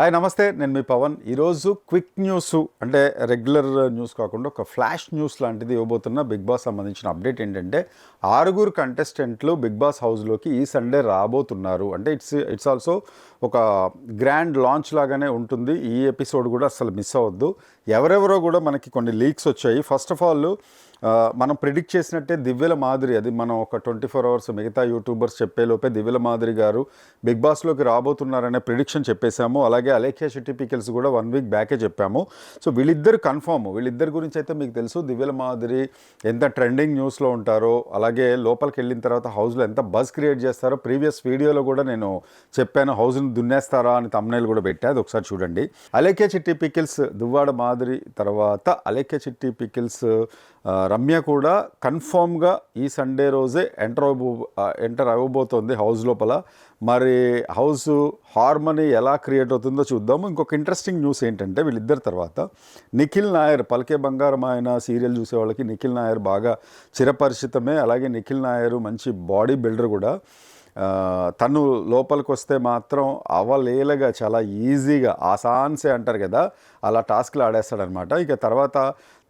Hi నమస్తే. నేను మీ పవన్. ఈరోజు క్విక్ న్యూస్ అంటే రెగ్యులర్ న్యూస్ కాకుండా ఒక ఫ్లాష్ న్యూస్ లాంటిది ఇవ్వబోతున్న బిగ్ బాస్ సంబంధించిన అప్డేట్ ఏంటంటే ఆరుగురు కంటెస్టెంట్లు బిగ్ బాస్ హౌస్లోకి ఈ సండే రాబోతున్నారు. అంటే ఇట్స్ ఇట్స్ ఆల్సో ఒక గ్రాండ్ లాంచ్ లాగానే ఉంటుంది. ఈ ఎపిసోడ్ కూడా అసలు మిస్ అవ్వద్దు. ఎవరెవరో కూడా మనకి కొన్ని లీక్స్ వచ్చాయి. ఫస్ట్ ఆఫ్ ఆల్ మనం ప్రిడిక్ట్ చేసినట్టే దివ్యల మాదిరి. అది మనం ఒక ట్వంటీ ఫోర్ అవర్స్ మిగతా యూట్యూబర్స్ చెప్పేలోపే దివ్యల మాదిరి గారు బిగ్ బాస్లోకి రాబోతున్నారనే ప్రిడిక్షన్ చెప్పేశాము. అలాగే అలేఖ్య శెట్టి పికిల్స్ కూడా వన్ వీక్ బ్యాకే చెప్పాము. సో వీళ్ళిద్దరు కన్ఫామ్ వీళ్ళిద్దరి గురించి అయితే మీకు తెలుసు దివ్యల మాదిరి ఎంత ట్రెండింగ్ న్యూస్లో ఉంటారో అలాగే లోపలికి వెళ్ళిన తర్వాత హౌస్లో ఎంత బజ్ క్రియేట్ చేస్తారో ప్రీవియస్ వీడియోలో కూడా నేను చెప్పాను హౌస్ని దున్నేస్తారా అని తమ్నైల్ కూడా పెట్టా. అది ఒకసారి చూడండి. అలేఖ్య చిట్టి పికిల్స్ దువ్వాడ మాదిరి తర్వాత అలేఖ్య చిట్టి పికిల్స్ రమ్య కూడా కన్ఫామ్గా ఈ సండే రోజే ఎంటర్ అవ్వబో ఎంటర్ అవ్వబోతోంది హౌస్ లోపల. మరి హౌస్ హార్మనీ ఎలా క్రియేట్ అవుతుందో చూద్దాము. ఇంకొక ఇంట్రెస్టింగ్ న్యూస్ ఏంటంటే వీళ్ళిద్దరి తర్వాత నిఖిల్ నాయర్ పలకే బంగారం ఆయన సీరియల్ చూసే వాళ్ళకి నిఖిల్ నాయర్ బాగా చిరపరిచితమే. అలాగే నిఖిల్ నాయర్ మంచి బాడీ బిల్డర్ కూడా. తను లోపలికి వస్తే మాత్రం అవలేలగా చాలా ఈజీగా ఆసాన్సే అంటారు కదా అలా టాస్క్లు ఆడేస్తాడనమాట. ఇక తర్వాత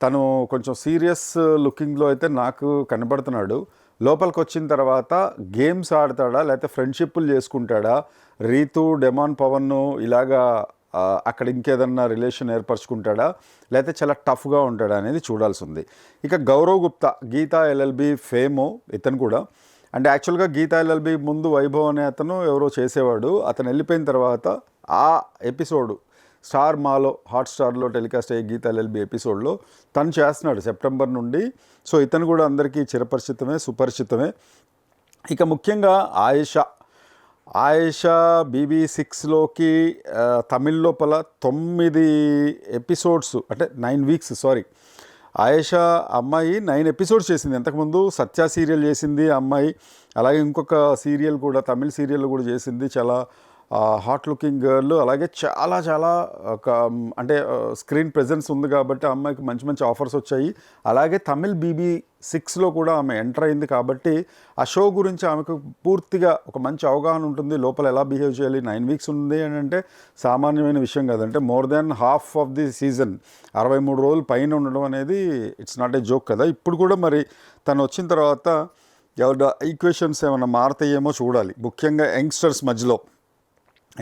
తను కొంచెం సీరియస్ లుకింగ్లో అయితే నాకు కనబడుతున్నాడు. లోపలికి వచ్చిన తర్వాత గేమ్స్ ఆడతాడా లేకపోతే ఫ్రెండ్షిప్లు చేసుకుంటాడా రీతు డెమాన్ పవన్ను ఇలాగా అక్కడ ఇంకేదన్నా రిలేషన్ ఏర్పరచుకుంటాడా లేకపోతే చాలా టఫ్గా ఉంటాడా అనేది చూడాల్సి ఉంది. ఇక గౌరవ్ గుప్తా గీతా ఎల్ఎల్బి ఫేము ఇతను కూడా అంటే యాక్చువల్గా గీతా ఎల్ఎల్బి ముందు వైభవ్ అనే అతను ఎవరో చేసేవాడు. అతను వెళ్ళిపోయిన తర్వాత ఆ ఎపిసోడ్ స్టార్ మాలో హాట్స్టార్లో టెలికాస్ట్ అయ్యే గీతా ఎల్ఎల్బి ఎపిసోడ్లో తను చేస్తున్నాడు సెప్టెంబర్ నుండి. సో ఇతను కూడా అందరికీ చిరపరిచితమే సుపరిచితమే. ఇక ముఖ్యంగా ఆయేషా. ఆయేషా బీబీ సిక్స్లోకి తమిళ్ లోపల తొమ్మిది ఎపిసోడ్స్ అంటే నైన్ వీక్స్ సారీ ఆయేషా అమ్మాయి నైన్ ఎపిసోడ్స్ చేసింది. ఇంతకుముందు సత్య సీరియల్ చేసింది అమ్మాయి. అలాగే ఇంకొక సీరియల్ కూడా తమిళ్ సీరియల్ కూడా చేసింది. చాలా హాట్ లుకింగ్ గర్ల్ అలాగే చాలా చాలా ఒక అంటే స్క్రీన్ ప్రెజెన్స్ ఉంది కాబట్టి ఆ అమ్మాయికి మంచి మంచి ఆఫర్స్ వచ్చాయి. అలాగే తమిళ్ బీబీ సిక్స్లో కూడా ఆమె ఎంటర్ అయింది కాబట్టి ఆ షో గురించి ఆమెకు పూర్తిగా ఒక మంచి అవగాహన ఉంటుంది. లోపల ఎలా బిహేవ్ చేయాలి నైన్ వీక్స్ ఉంది అని అంటే సామాన్యమైన విషయం కాదంటే more than half of the season అరవై మూడు రోజులు పైన ఉండడం అనేది ఇట్స్ నాట్ ఏ జోక్ కదా. ఇప్పుడు కూడా మరి తను వచ్చిన తర్వాత ఎవరి ఈక్వేషన్స్ ఏమైనా మారతాయేమో చూడాలి. ముఖ్యంగా యంగ్స్టర్స్ మధ్యలో.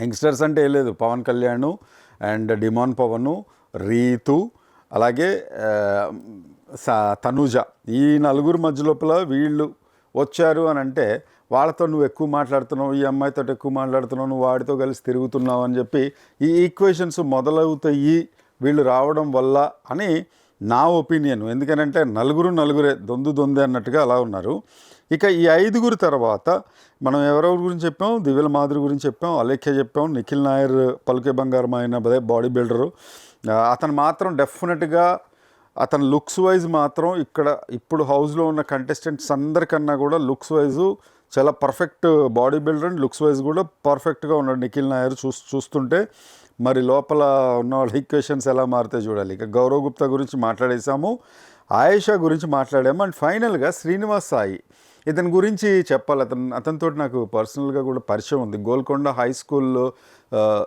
యంగ్స్టర్స్ అంటే ఏం లేదు. పవన్ కళ్యాణ్ అండ్ డిమాన్ పవను రీతు అలాగే తనూజ. ఈ నలుగురు మధ్య లోపల వీళ్ళు వచ్చారు అని అంటే వాళ్ళతో నువ్వు ఎక్కువ మాట్లాడుతున్నావు ఈ అమ్మాయితో ఎక్కువ మాట్లాడుతున్నావు నువ్వు వాడితో కలిసి తిరుగుతున్నావు అని చెప్పి ఈ ఈక్వేషన్స్ మొదలవుతాయి వీళ్ళు రావడం వల్ల అని నా ఒపీనియన్. ఎందుకనంటే నలుగురు నలుగురే దొందు దొందే అన్నట్టుగా అలా ఉన్నారు. ఇక ఈ ఐదుగురు తర్వాత మనం ఎవరెవరి గురించి చెప్పాం? దివ్యల మాధురి గురించి చెప్పాం అలేఖ్య చెప్పాం నిఖిల్ నాయర్ పలుకే బంగారం ఆయన అదే బాడీ బిల్డరు. అతను మాత్రం డెఫినెట్గా అతను లుక్స్ వైజ్ మాత్రం ఇక్కడ ఇప్పుడు హౌస్లో ఉన్న కంటెస్టెంట్స్ అందరికన్నా కూడా లుక్స్ వైజు చాలా perfect body builder and looks wise కూడా పర్ఫెక్ట్గా ఉన్నాడు నిఖిల్ నాయర్ చూ చూస్తుంటే. మరి లోపల ఉన్న వాళ్ళ ఈక్వేషన్స్ ఎలా మారితే చూడాలి. ఇక గౌరవ్ గుప్తా గురించి మాట్లాడేసాము ఆయేషా గురించి మాట్లాడాము అండ్ ఫైనల్గా శ్రీనివాస్ సాయి. ఇతని గురించి చెప్పాలి. అతను అతనితో నాకు పర్సనల్గా కూడా పరిచయం ఉంది. గోల్కొండ హై స్కూల్లో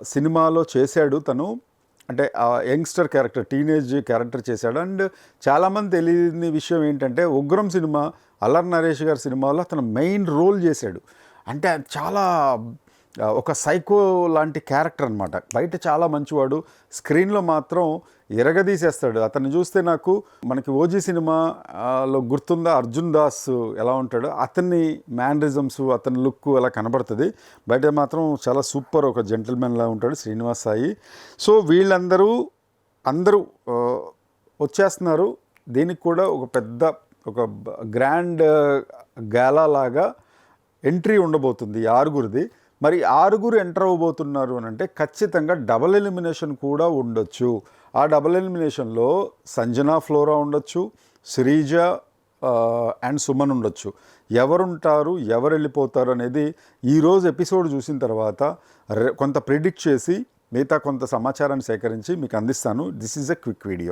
సినిమాలో చేశాడు తను. అంటే ఆ యంగ్స్టర్ క్యారెక్టర్ టీనేజ్ క్యారెక్టర్ చేశాడు. అండ్ చాలామంది తెలియని విషయం ఏంటంటే ఉగ్రం సినిమా అల్లర్ నరేష్ గారి సినిమాలో అతను మెయిన్ రోల్ చేశాడు. అంటే చాలా ఒక సైకో లాంటి క్యారెక్టర్ అనమాట బయట చాలా మంచివాడు. స్క్రీన్లో మాత్రం ఎరగదీసేస్తాడు. అతన్ని చూస్తే నాకు మనకి ఓజీ సినిమాలో గుర్తుందా? అర్జున్ దాస్ ఎలా ఉంటాడో అతన్ని మ్యానరిజమ్స్ అతని లుక్ అలా కనబడుతుంది. బయట మాత్రం చాలా సూపర్ ఒక జెంటిల్మెన్లా ఉంటాడు శ్రీనివాస్ సాయి. సో వీళ్ళందరూ అందరూ వచ్చేస్తున్నారు. దీనికి కూడా ఒక పెద్ద ఒక గ్రాండ్ గాలా లాగా ఎంట్రీ ఉండబోతుంది ఆరుగురిది. మరి ఆరుగురు ఎంటర్ అవ్వబోతున్నారు అని అంటే ఖచ్చితంగా డబల్ ఎలిమినేషన్ కూడా ఉండొచ్చు. ఆ డబల్ ఎలిమినేషన్లో సంజనా ఫ్లోరా ఉండొచ్చు శ్రీజ అండ్ సుమన్ ఉండొచ్చు. ఎవరుంటారు ఎవరు వెళ్ళిపోతారు అనేది ఈరోజు ఎపిసోడ్ చూసిన తర్వాత కొంత ప్రిడిక్ట్ చేసి మిగతా కొంత సమాచారాన్ని సేకరించి మీకు అందిస్తాను. This is a quick video